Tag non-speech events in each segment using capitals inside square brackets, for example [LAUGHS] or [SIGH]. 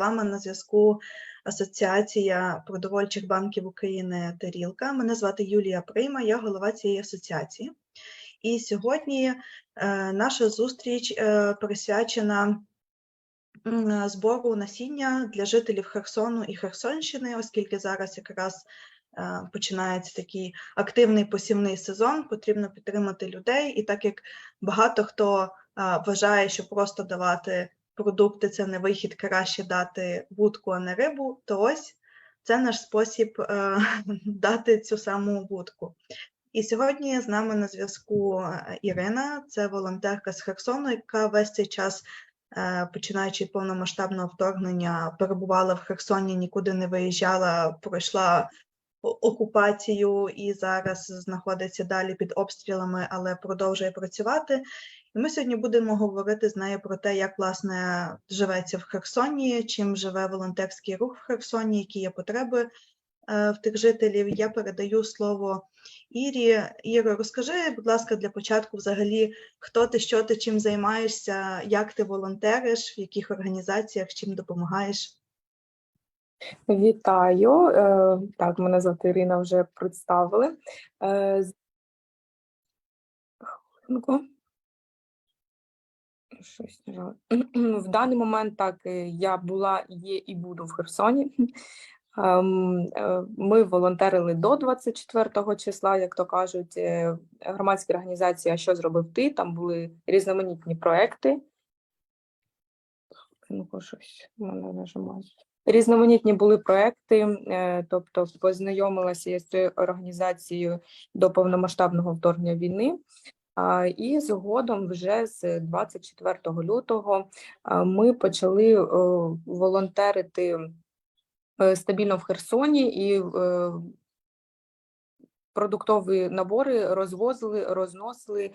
вами на зв'язку Асоціація продовольчих банків України Тарілка. Мене звати Юлія Прийма, я голова цієї асоціації. І сьогодні е, наша зустріч е, присвячена збору насіння для жителів Херсону і Херсонщини, оскільки зараз якраз е, починається такий активний посівний сезон, потрібно підтримати людей. І так як багато хто вважає, що просто давати продукти це не вихід, краще дати вудку, а не рибу, то ось це наш спосіб е, [LAUGHS] дати цю саму вудку. І сьогодні з нами на зв'язку е, Ірина, це волонтерка з Херсону, яка весь цей час, е, починаючи повномасштабного вторгнення, перебувала в Херсоні, нікуди не виїжджала, пройшла окупацію і зараз знаходиться далі під обстрілами, але продовжує працювати. І ми сьогодні будемо говорити з нею про те, як власне живеться в Херсоні, чим живе волонтерський рух в Херсоні, які є потреби е, в тих жителів. Я передаю слово Ірі. Іро, розкажи, будь ласка, для початку взагалі, хто ти, що ти, чим займаєшся, як ти волонтериш, в яких організаціях, чим допомагаєш. Вітаю. Е, Так, мене звати Ірина, вже представили. Щось. В даний момент так е, я була, є і буду в Херсоні. Ем, е, Ми волонтерили до 24 числа, як то кажуть, е, громадська організація Що зробив ти? Там були різноманітні проекти. Хвилинку, щось мене нажимає. Різноманітні були проекти, тобто познайомилася я з цією організацією до повномасштабного вторгнення війни. І згодом, вже з 24 лютого, ми почали волонтерити е, стабільно в Херсоні і е, продуктові набори розвозили, розносили е,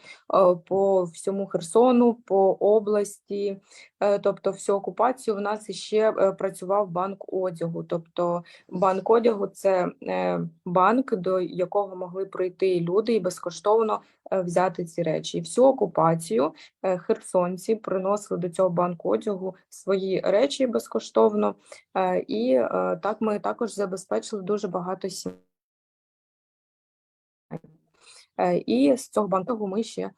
по всьому Херсону, по області. Е, Тобто, всю окупацію в нас ще е, працював банк одягу. Тобто, банк одягу це банк, до якого могли прийти люди і безкоштовно взяти ці речі. І всю окупацію херсонці приносили до цього банку одягу свої речі безкоштовно. І так ми також забезпечили дуже багато сімей. Е, І з цього банку ми ще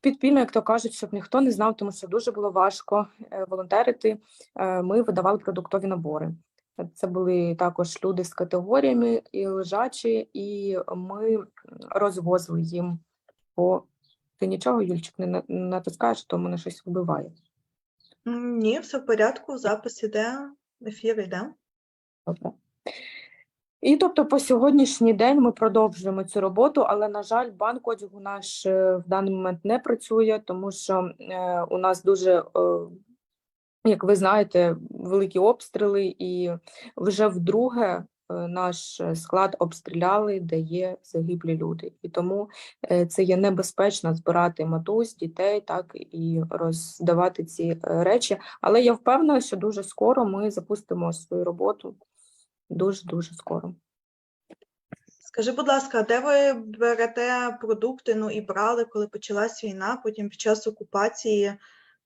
підпільно, як то кажуть, щоб ніхто не знав, тому що дуже було важко е, волонтерити. е, Ми видавали продуктові набори. Це були також люди з категоріями і лежачі, і ми розвозили їм по. Ти нічого, Юльчик, не натискаєш, то мене щось вибиває. М, Ні, все в порядку, запис іде, ефір іде. Добре. І тобто по сьогоднішній день ми продовжуємо цю роботу, але, на жаль, банк одягу наш е, в даний момент не працює, тому що е, у нас дуже, е, як ви знаєте, великі обстріли, і вже вдруге наш склад обстріляли, де є загиблі люди. І тому це є небезпечно збирати матусь, дітей, так і роздавати ці речі. Але я впевнена, що дуже скоро ми запустимо свою роботу. Дуже дуже скоро. Скажи, будь ласка, де ви берете продукти, ну і брали, коли почалась війна, потім під час окупації,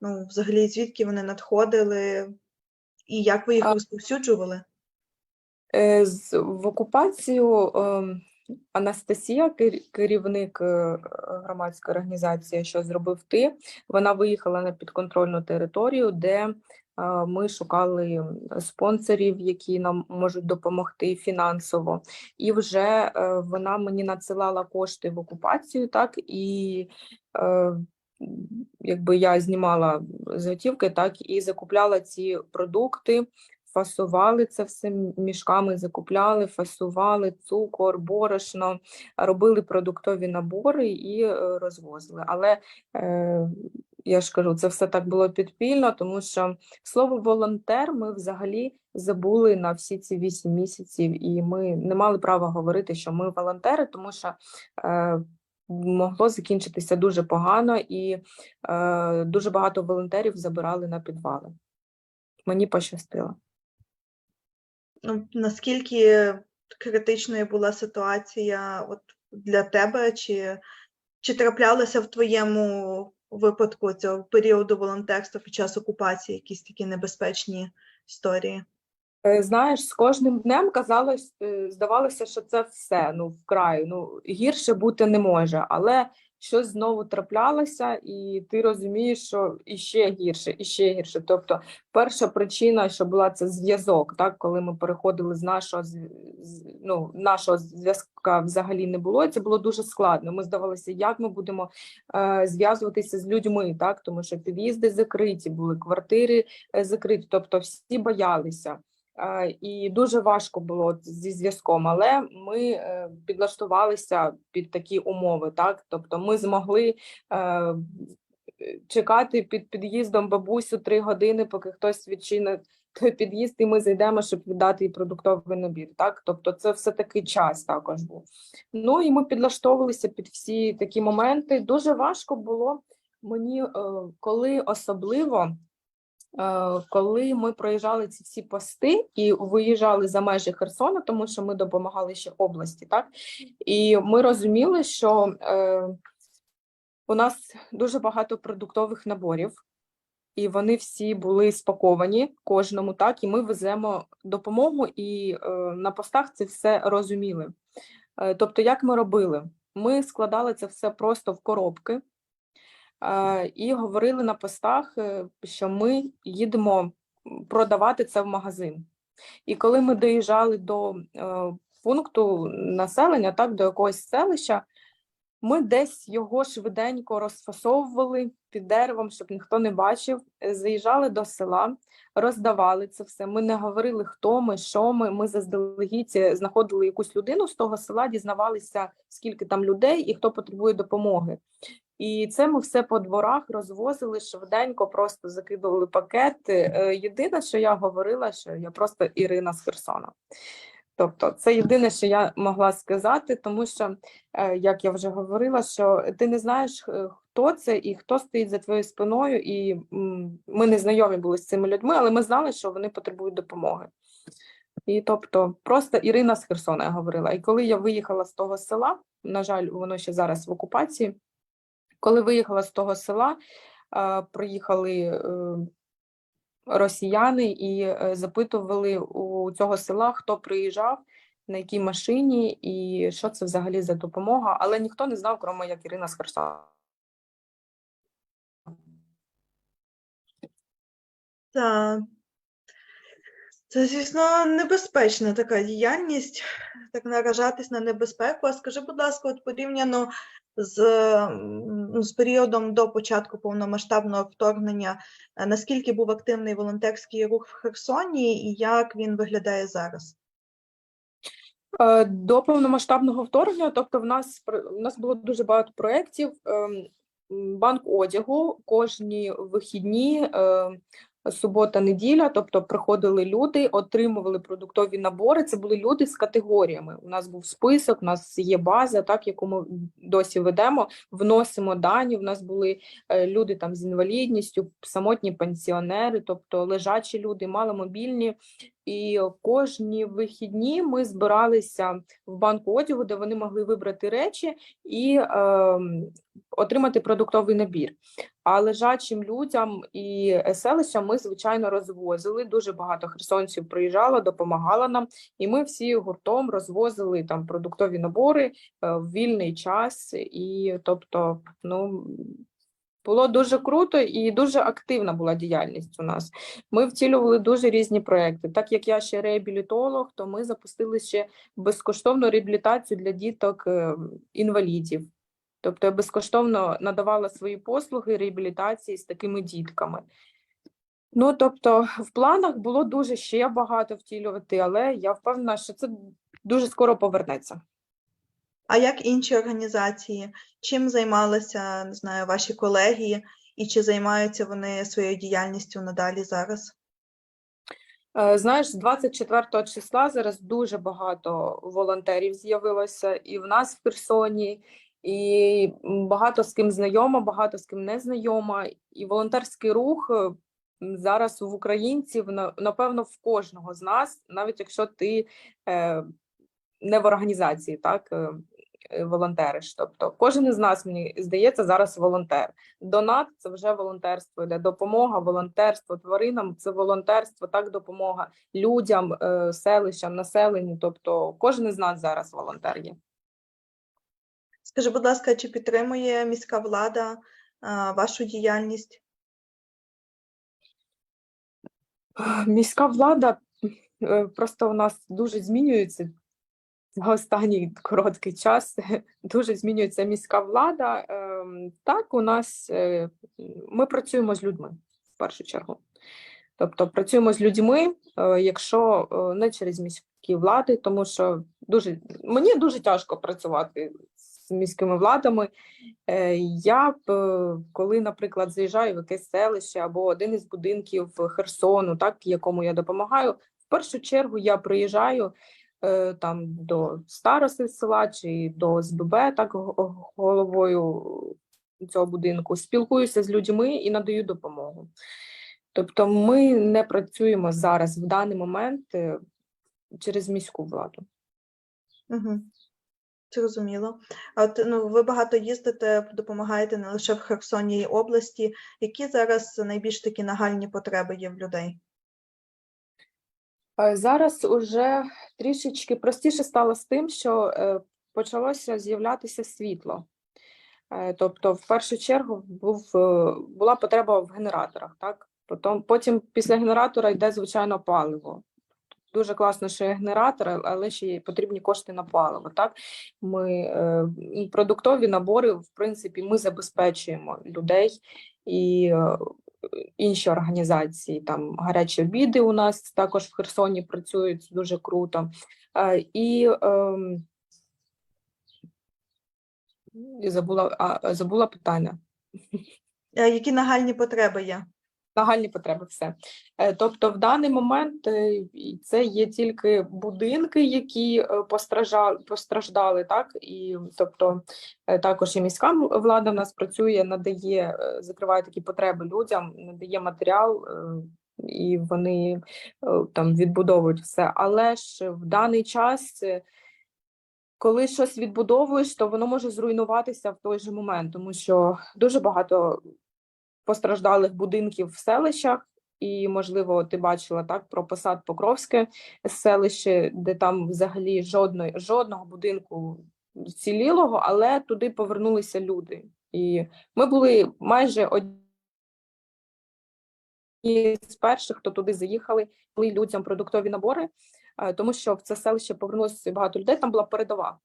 ну, взагалі, звідки вони надходили, і як ви їх розповсюджували? Е, з- В окупацію ем, Анастасія, кер- керівник е, громадської організації, що зробив ти, вона виїхала на підконтрольну територію, де е, ми шукали спонсорів, які нам можуть допомогти фінансово. І вже е, вона мені надсилала кошти в окупацію, так і е, якби я знімала з готівки, так і закупляла ці продукти фасували це все мішками, закупляли, фасували цукор, борошно, робили продуктові набори і е, розвозили. Але я ж кажу, це все так було підпільно, тому що слово волонтер ми взагалі забули на всі ці вісім місяців, і ми не мали права говорити, що ми волонтери, тому що е, могло закінчитися дуже погано, і е, дуже багато волонтерів забирали на підвали. Мені пощастило. Ну, наскільки критичною була ситуація от для тебе, чи, чи траплялися в твоєму випадку цього періоду волонтерства під час окупації якісь такі небезпечні історії? Е, Знаєш, з кожним днем казалось, е, здавалося, що це все, ну, вкрай, ну, гірше бути не може, але щось знову траплялося, і ти розумієш, що іще гірше, іще гірше. Тобто, перша причина, що була, це зв'язок, так, коли ми переходили з нашого, ну, нашого зв'язка взагалі не було, це було дуже складно. Ми здавалося, як ми будемо е, зв'язуватися з людьми, так, тому що під'їзди закриті були, квартири е, закриті, тобто всі боялися. І дуже важко було зі зв'язком, але ми е, підлаштувалися під такі умови. Так, тобто, ми змогли е, чекати під під'їздом бабусю три години, поки хтось відчинить той під'їзд, і ми зайдемо, щоб віддати їй продуктовий набір. Так, тобто, це все таки час також був. Ну і ми підлаштовувалися під всі такі моменти. Дуже важко було мені, е, коли особливо. Е, Коли ми проїжджали ці всі пости і виїжджали за межі Херсона, тому що ми допомагали ще області, так і ми розуміли, що е, у нас дуже багато продуктових наборів, і вони всі були спаковані кожному, так, і ми веземо допомогу, і е, на постах це все розуміли. Е, тобто, як ми робили? Ми складали це все просто в коробки і говорили на постах, е, що ми їдемо продавати це в магазин. І коли ми доїжджали до е, пункту населення, так, до якогось селища, ми десь його швиденько розфасовували під деревом, щоб ніхто не бачив. е, Заїжджали до села, роздавали це все. Ми не говорили, хто ми, що ми. Ми заздалегідь е, знаходили якусь людину з того села, дізнавалися, скільки там людей і хто потребує допомоги. І це ми все по дворах розвозили швиденько, просто закидували пакети. Е, Єдине, що я говорила, що я просто Ірина з Херсона. Тобто, це єдине, що я могла сказати, тому що, е, як я вже говорила, що ти не знаєш, е, хто це і хто стоїть за твоєю спиною, і ми не знайомі були з цими людьми, але ми знали, що вони потребують допомоги. І тобто, просто Ірина з Херсона я говорила. І коли я виїхала з того села, на жаль, воно ще зараз в окупації. Коли виїхала з того села, приїхали е, росіяни і е, запитували у цього села, хто приїжджав, на якій машині і що це взагалі за допомога, але ніхто не знав, крім як Ірина Херсона. Так. Це, звісно, небезпечна така діяльність, так наражатись на небезпеку. А скажи, будь ласка, от порівняно з, з періодом до початку повномасштабного вторгнення, е, наскільки був активний волонтерський рух в Херсоні і як він виглядає зараз? Е, До повномасштабного вторгнення, тобто, в нас в нас було дуже багато проєктів. ем, Банк одягу кожні вихідні, е, субота, неділя, тобто приходили люди, отримували продуктові набори. Це були люди з категоріями. У нас був список, у нас є база, так яку ми досі ведемо. Вносимо дані. У нас були е, люди там з інвалідністю, самотні пенсіонери, тобто лежачі люди, маломобільні. І кожні вихідні ми збиралися в банку одягу, де вони могли вибрати речі і ем, отримати продуктовий набір. А лежачим людям і е, селищам ми, звичайно, розвозили. Дуже багато херсонців приїжджало, допомагало нам, і ми всі гуртом розвозили там продуктові набори е, в вільний час. І тобто, ну. Було дуже круто і дуже активна була діяльність у нас. Ми втілювали дуже різні проекти. Так як я ще реабілітолог, то ми запустили ще безкоштовну реабілітацію для діток е, інвалідів. Тобто я безкоштовно надавала свої послуги реабілітації з такими дітками. Ну, тобто, в планах було дуже ще багато втілювати, але я впевнена, що це дуже скоро повернеться. А як інші організації? Чим займалися, не знаю, ваші колеги, і чи займаються вони своєю діяльністю надалі зараз? Е, Знаєш, з 24 числа зараз дуже багато волонтерів з'явилося і в нас в Херсоні, і багато з ким знайома, багато з ким не знайома. І волонтерський рух е, зараз в українців, напевно, в кожного з нас, навіть якщо ти е, не в організації, так. Е, волонтериш. Тобто кожен із нас, мені здається, зараз волонтер. Донат це вже волонтерство, йде допомога, волонтерство тваринам це волонтерство, так допомога людям, е, селищам, населенню. Тобто кожен із нас зараз волонтер є. Скажи, будь ласка, чи підтримує міська влада а, вашу діяльність? Міська влада е, просто у нас дуже змінюється за останній короткий час. [LAUGHS] Дуже змінюється міська влада. Ем, Так, у нас е, ми працюємо з людьми в першу чергу. Тобто працюємо з людьми, е, якщо е, не через міські влади, тому що дуже мені дуже тяжко працювати з міськими владами. Я б, коли, наприклад, заїжджаю в якесь селище або один із будинків Херсону, так якому я допомагаю, в першу чергу я приїжджаю там до старости села чи до СББ, так головою цього будинку, спілкуюся з людьми і надаю допомогу. Тобто, ми не працюємо зараз в даний момент е, через міську владу. Угу. Зрозуміло. От ну, ви багато їздите, допомагаєте не лише в Херсоні і області. Які зараз найбільш такі нагальні потреби є в людей? Е, Зараз уже трішечки простіше стало з тим, що е, почалося з'являтися світло. Е, Тобто, в першу чергу був, була потреба в генераторах, так? Потім, потім після генератора йде, звичайно, паливо. Дуже класно, що є генератор, але ще й потрібні кошти на паливо. Так? Ми е, продуктові набори, в принципі, ми забезпечуємо людей і інші організації. Там гарячі обіди у нас також в Херсоні працюють дуже круто. Е, і, ем, забула, забула питання. Е, Які нагальні потреби є? Нагальні потреби, все. Е, Тобто, в даний момент е, це є тільки будинки, які е, постраждали, постраждали, так і тобто також і міська влада в нас працює, надає, закриває такі потреби людям, надає матеріал, і вони там відбудовують все. Але ж в даний час. Коли щось відбудовуєш, то воно може зруйнуватися в той же момент, тому що дуже багато постраждалих будинків в селищах, і, можливо, ти бачила так про посад Покровське селище, де там взагалі жодної, жодного будинку вцілілого, але туди повернулися люди. І ми були майже одні з перших, хто туди заїхали, були людям продуктові набори, е, тому що в це селище повернулося багато людей. Там була передова.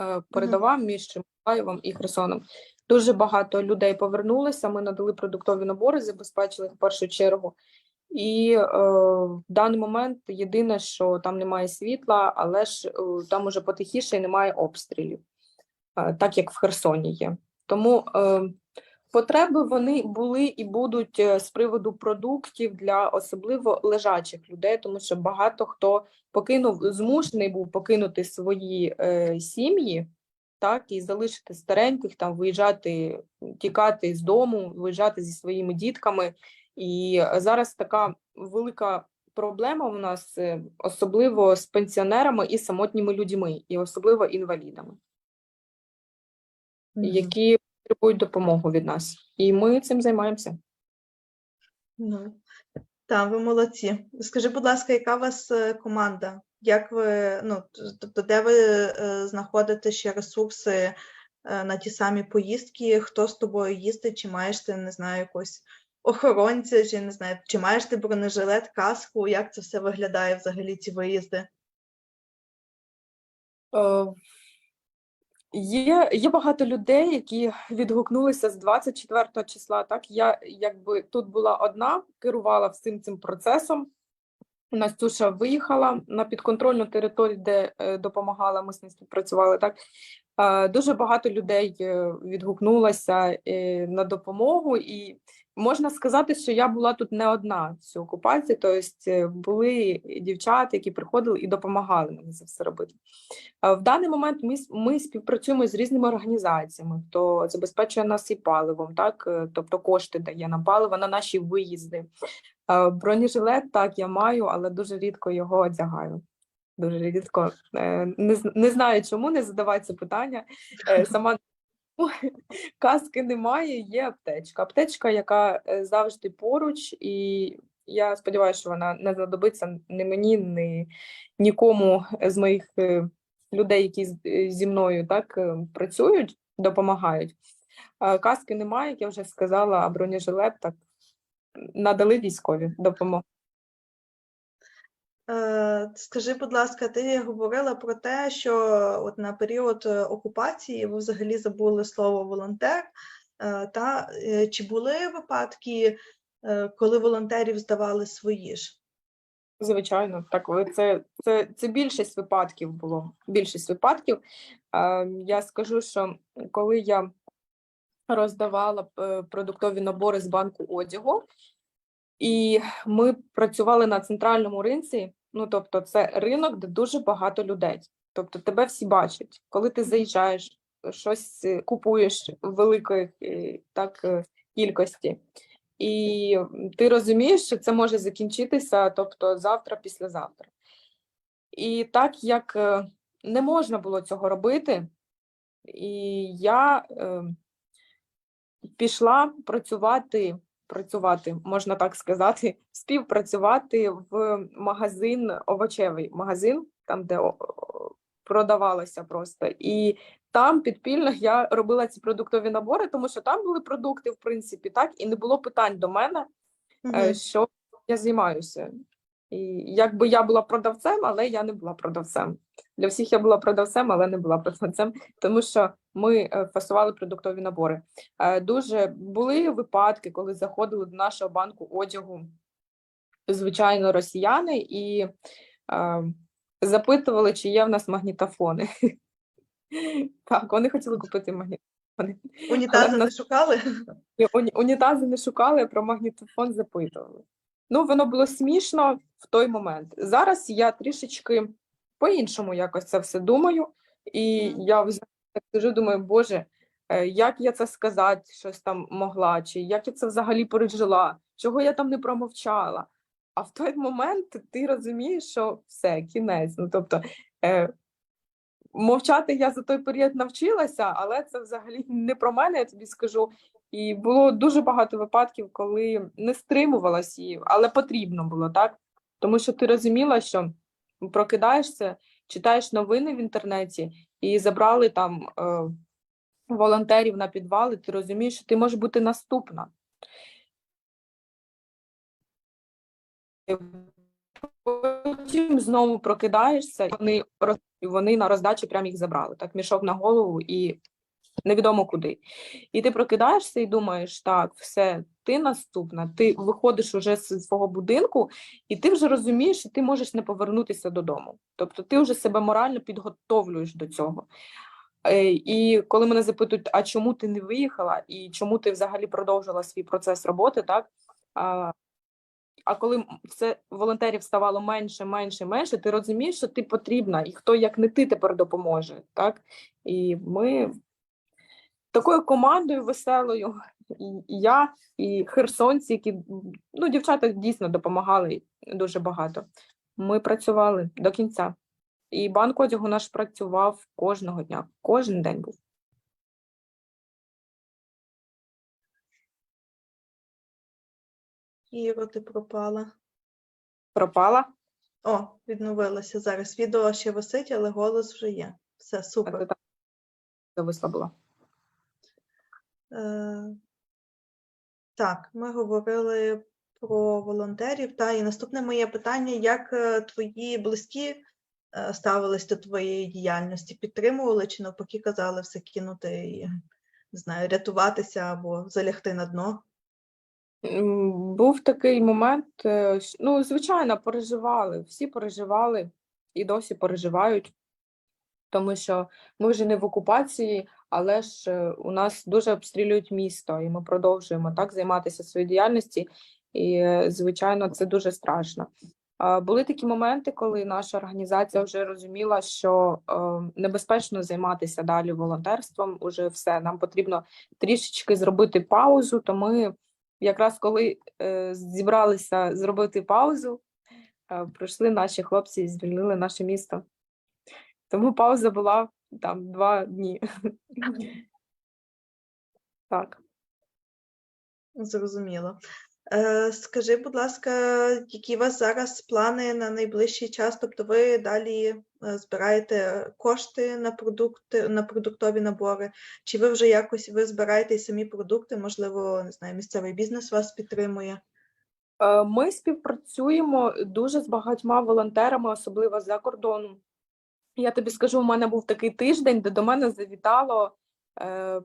е, Передова між Миколаєвом і Херсоном. Дуже багато людей повернулися. Ми надали продуктові набори, забезпечили в першу чергу. І е, в даний момент єдине, що там немає світла, але ж е, там уже потихіше і немає обстрілів, е, так як в Херсоні є. Тому е, потреби вони були і будуть е, з приводу продуктів для особливо лежачих людей, тому що багато хто покинув, змушений був покинути свої е, сім'ї так, і залишити стареньких, там виїжджати, тікати з дому, виїжджати зі своїми дітками. І зараз така велика проблема у нас, е, особливо з пенсіонерами і самотніми людьми, і особливо інвалідами, які потребують допомоги від нас. І ми цим займаємося. Ну, так, ви молодці. Скажи, будь ласка, яка у вас е, команда? Як ви, ну, тобто, де ви е, знаходите ще ресурси е, на ті самі поїздки? Хто з тобою їздить? Чи маєш ти, не знаю, якогось охоронця, чи не знаю, чи маєш ти бронежилет, каску? Як це все виглядає взагалі, ці виїзди? Е, Є, є багато людей, які відгукнулися з 24 числа. Так, я якби тут була одна, керувала всім цим процесом. Настюша виїхала на підконтрольну територію, де е, допомагала, ми з ним співпрацювали. Так дуже багато людей е, відгукнулося е, на допомогу, і можна сказати, що я була тут не одна в цій окупації. Тобто були дівчата, які приходили і допомагали мені це все робити. В даний момент ми, ми співпрацюємо з різними організаціями, хто забезпечує нас і паливом, так тобто кошти дає на паливо на наші виїзди. Е, Бронежилет так я маю, але дуже рідко його одягаю. Дуже рідко. Е, Не, не знаю, чому не задавати це питання. Е, [LAUGHS] Сама [LAUGHS] каски немає, є аптечка. Аптечка, яка завжди поруч, і я сподіваюся, що вона не знадобиться ні мені, ні нікому з моїх людей, які зі мною так працюють, допомагають. Каски немає, як я вже сказала, а бронежилет так надали військові допомогу. Е, Скажи, будь ласка, ти говорила про те, що от на період е, окупації ви взагалі забули слово волонтер. Е, Та чи були випадки, коли волонтерів здавали свої ж? Звичайно, так це, це, це більшість випадків було. Більшість випадків. Е, Я скажу, що коли я роздавала е, продуктові набори з банку одягу, і ми працювали на центральному ринці. Ну, тобто, це ринок, де дуже багато людей. Тобто, тебе всі бачать, коли ти заїжджаєш, щось е, купуєш в великої е, так кількості. І ти розумієш, що це може закінчитися, тобто завтра, післязавтра. І так як не можна було цього робити, і я пішла працювати, працювати, можна так сказати, співпрацювати в магазин, овочевий магазин, там, де продавалося просто. І там підпільно я робила ці продуктові набори, тому що там були продукти, в принципі, так, і не було питань до мене, е, Мгм. що я займаюся. І якби я була продавцем, але я не була продавцем. Для всіх я була продавцем, але не була продавцем, тому що ми е, фасували продуктові набори. Е, Дуже були випадки, коли заходили до нашого банку одягу, звичайно, росіяни, і е, запитували, чи є в нас магнітофони. [LAUGHS] Так, вони хотіли купити магнітофони. Унітази не шукали? Унітази не шукали, а про магнітофон запитували. Ну, воно було смішно в той момент. Зараз я трішечки по-іншому якось це все думаю, і Мгм. я сижу, думаю, Боже, е, як я це сказати, щось там могла, чи як я це взагалі пережила, чого я там не промовчала. А в той момент ти розумієш, що все, кінець. Ну, тобто, е, мовчати я за той період навчилася, але це взагалі не про мене, я тобі скажу. І було дуже багато випадків, коли не стримувалась її, але потрібно було, так? Тому що ти розуміла, що прокидаєшся, читаєш новини в інтернеті і забрали там е, волонтерів на підвали, ти розумієш, що ти можеш бути наступна. Потім знову прокидаєшся, і вони, вони на роздачі прям їх забрали. Так, мішок на голову і невідомо куди. І ти прокидаєшся і думаєш, так, все, ти наступна, ти виходиш уже з свого будинку, і ти вже розумієш, що ти можеш не повернутися додому. Тобто ти вже себе морально підготовлюєш до цього. Е, І коли мене запитують, а чому ти не виїхала, і чому ти взагалі продовжила свій процес роботи, так? А, коли це волонтерів ставало менше, менше, менше, ти розумієш, що ти потрібна, і хто як не ти тепер допоможе. Так? І ми такою командою веселою, і я, і херсонці, які ну, дівчата дійсно допомагали дуже багато. Ми працювали до кінця. І банк одягу наш працював кожного дня, кожен день був. Іро, ти пропала. Пропала, О, відновилася зараз. Відео ще висить, але голос вже є. Все, супер. зависла була. Е, Так, ми говорили про волонтерів. Та і наступне моє питання: як е, твої близькі е, ставились до твоєї діяльності? Підтримували чи навпаки казали все кинути і знаю, рятуватися або залягти на дно? Був такий момент, ну, звичайно, переживали, всі переживали і досі переживають, тому що ми вже не в окупації, але ж е, у нас дуже обстрілюють місто, і ми продовжуємо так займатися своєю діяльністю, і, е, звичайно, це дуже страшно. Були такі моменти, коли наша організація вже розуміла, що е, небезпечно займатися далі волонтерством. Уже все, нам потрібно трішечки зробити паузу, то ми якраз коли зібралися зробити паузу, прийшли наші хлопці і звільнили наше місто. Тому пауза була там два дні. Так. Зрозуміло. Е, Скажи, будь ласка, які у вас зараз плани на найближчий час? Тобто ви далі е, збираєте кошти на продукти, на продуктові набори? Чи ви вже якось ви збираєте і самі продукти? Можливо, не знаю, місцевий бізнес вас підтримує? Е, Ми співпрацюємо дуже з багатьма волонтерами, особливо за кордону. Я тобі скажу, у мене був такий тиждень, де до мене завітало е,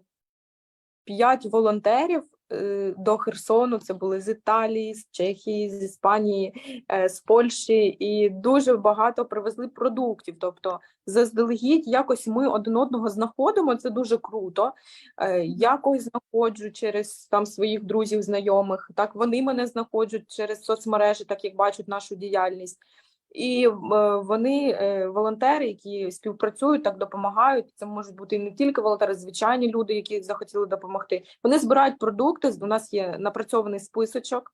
п'ять волонтерів е, до Херсону. Це були з Італії, з Чехії, з Іспанії, е, з Польщі, і дуже багато привезли продуктів. Тобто, заздалегідь якось ми один одного знаходимо. Це дуже круто. Е, Я когось знаходжу через там своїх друзів, знайомих. Так вони мене знаходять через соцмережі, так як бачать нашу діяльність. І е, вони е, волонтери, які співпрацюють, так допомагають. Це можуть бути не тільки волонтери, звичайні люди, які захотіли допомогти. Вони збирають продукти. У нас є напрацьований списочок,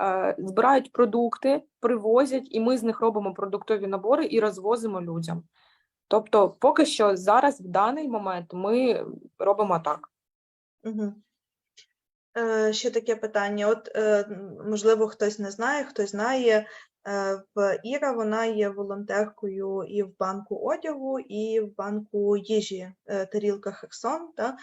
е, збирають продукти, привозять, і ми з них робимо продуктові набори і розвозимо людям. Тобто, поки що зараз, в даний момент, ми робимо так. Угу. Ще таке питання. От, можливо, хтось не знає, хтось знає. Е, в Іра вона є волонтеркою і в банку одягу, і в банку їжі е, Тарілка Херсон, та,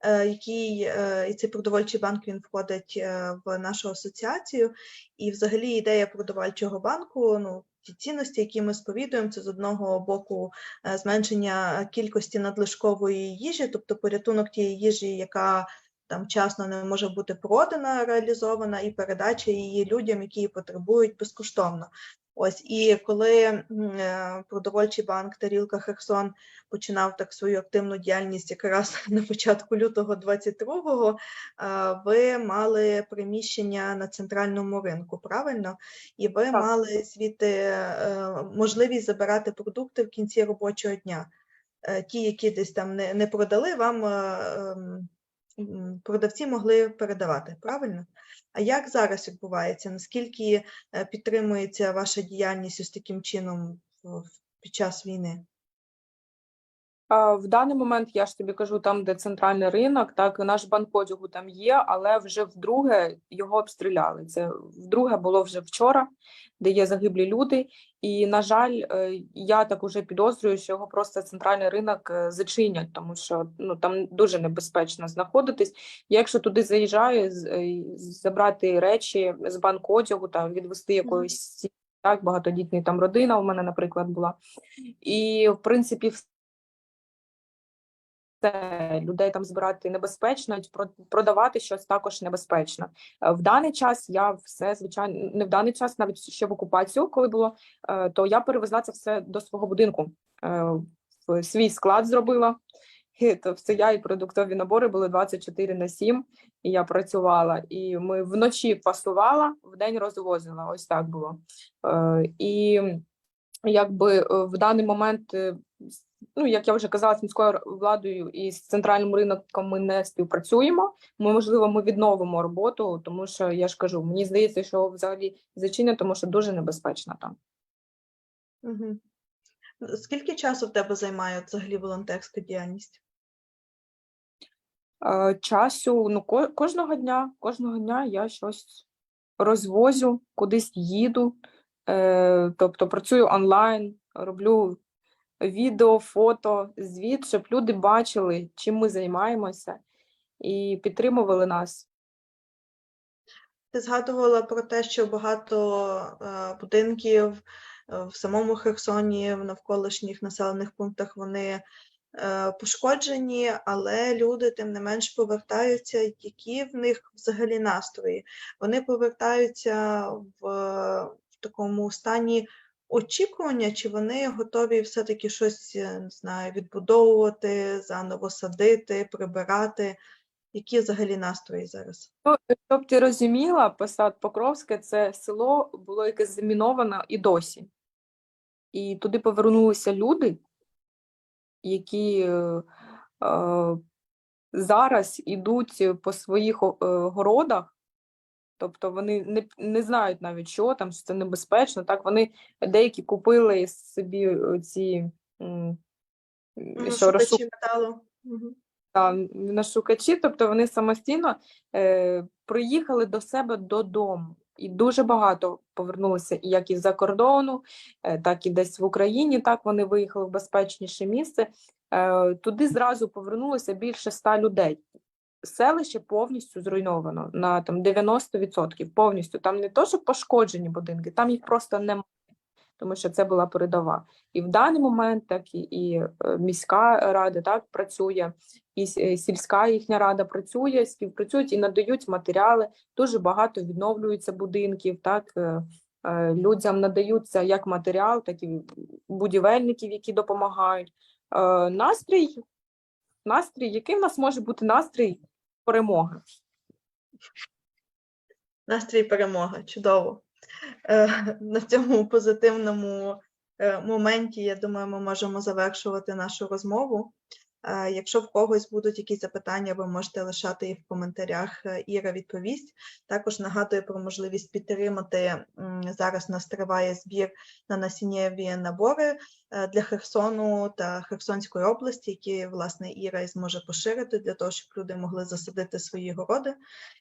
е, який, і цей продовольчий банк він входить в нашу асоціацію. І взагалі ідея продовольчого банку, ну, ті цінності, які ми сповідуємо, це з одного боку зменшення кількості надлишкової їжі, тобто порятунок тієї їжі, яка там вчасно не може бути продана, реалізована, і передача її людям, які її потребують безкоштовно. Ось і коли е, продовольчий банк Тарілка Херсон починав так свою активну діяльність якраз [LAUGHS] на початку лютого 22-го, е, ви мали приміщення на центральному ринку, правильно? І ви Так. мали звідти е, можливість забирати продукти в кінці робочого дня. Ті, які десь там не, не продали, вам ем, продавці могли передавати, правильно? А як зараз відбувається? Наскільки е, підтримується ваша діяльність ось таким чином під час війни? В даний момент я ж тобі кажу, там, де центральний ринок, так наш банк одягу там є, але вже вдруге його обстріляли. Це вдруге було вже вчора, де є загиблі люди. І, на жаль, е, я так уже підозрюю, що його просто центральний ринок е, зачинять, тому що ну там дуже небезпечно знаходитись. Я, якщо туди заїжджаю, е, забрати речі з банку одягу та відвести якоїсь так багатодітний там родина у мене, наприклад, була. І в принципі, все, людей там збирати небезпечно, продавати щось також небезпечно. Е, В даний час я все звичайно не в даний час, навіть ще в окупацію, коли було, е, то я перевезла це все до свого будинку. Е, В свій склад зробила. І то все я і продуктові набори були 24 на 7, і я працювала. І ми вночі пасувала, вдень розвозила. Ось так було. І якби в даний момент, ну як я вже казала, з міською владою і з центральним ринком ми не співпрацюємо. Ми, можливо, ми відновимо роботу, тому що я ж кажу, мені здається, що взагалі зачинять, тому що дуже небезпечно там. Угу. Скільки часу в тебе займає взагалі волонтерська діяльність? Е, Часу ну ко- кожного дня, кожного дня я щось розвозю, кудись їду, е, тобто працюю онлайн, роблю відео, фото, звіт, щоб люди бачили, чим ми займаємося, і підтримували нас. Ти згадувала про те, що багато е, будинків е, в самому Херсоні, в навколишніх населених пунктах вони е, пошкоджені, але люди тим не менш повертаються. Які в них взагалі настрої? Вони повертаються в, в такому стані очікування, чи вони готові все-таки щось е, не знаю, відбудовувати, заново садити, прибирати? Які взагалі настрої зараз? Ну, щоб ти розуміла, посад Покровське це село було якесь заміновано і досі. І туди повернулися люди, які е, е, зараз ідуть по своїх е, городах Тобто вони не, не знають навіть, що там, що це небезпечно. Так, вони деякі купили собі ці Ну, що розшук... Металу. Мгм. там, на шукачі, тобто вони самостійно е, приїхали до себе додому. І дуже багато повернулися і як із-за кордону, е, так і десь в Україні. Так вони виїхали в безпечніше місце. Е, туди зразу повернулося більше ста людей. Селище повністю зруйновано на там 90%. Повністю там не то, що пошкоджені будинки, там їх просто немає, тому що це була передова. І в даний момент так і, і е, міська рада так працює, і е, сільська їхня рада працює, співпрацюють і надають матеріали. Дуже багато відновлюється будинків. Так е, людям надаються як матеріал, так і будівельників, які допомагають. Настрій, настрій, який в нас може бути настрій перемоги? Настрій перемоги. Чудово. Е, На цьому позитивному е, моменті, я думаю, ми можемо завершувати нашу розмову. Е, Якщо в когось будуть якісь запитання, ви можете лишати їх в коментарях. е, Іра відповість. Також нагадую про можливість підтримати. Зараз нас триває збір на насіннєві набори е, для Херсону та Херсонської області, які власне Іра і зможе поширити для того, щоб люди могли засадити свої городи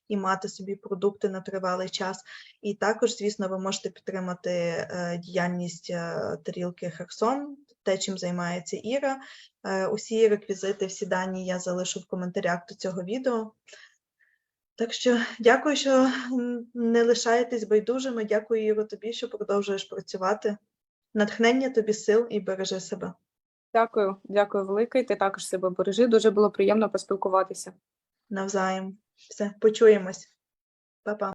і мати собі продукти на тривалий час. І також, звісно, ви можете підтримати діяльність тарілки Херсон, те, чим займається Іра. Е, Усі реквізити, всі дані я залишу в коментарях до цього відео. Так що дякую, що не лишаєтесь байдужими. Дякую, Іро, тобі, що продовжуєш працювати. Натхнення тобі сил і бережи себе. Дякую, дякую велике. Ти також себе бережи. Дуже було приємно поспілкуватися. Навзаєм. Все, почуємось. Па-па.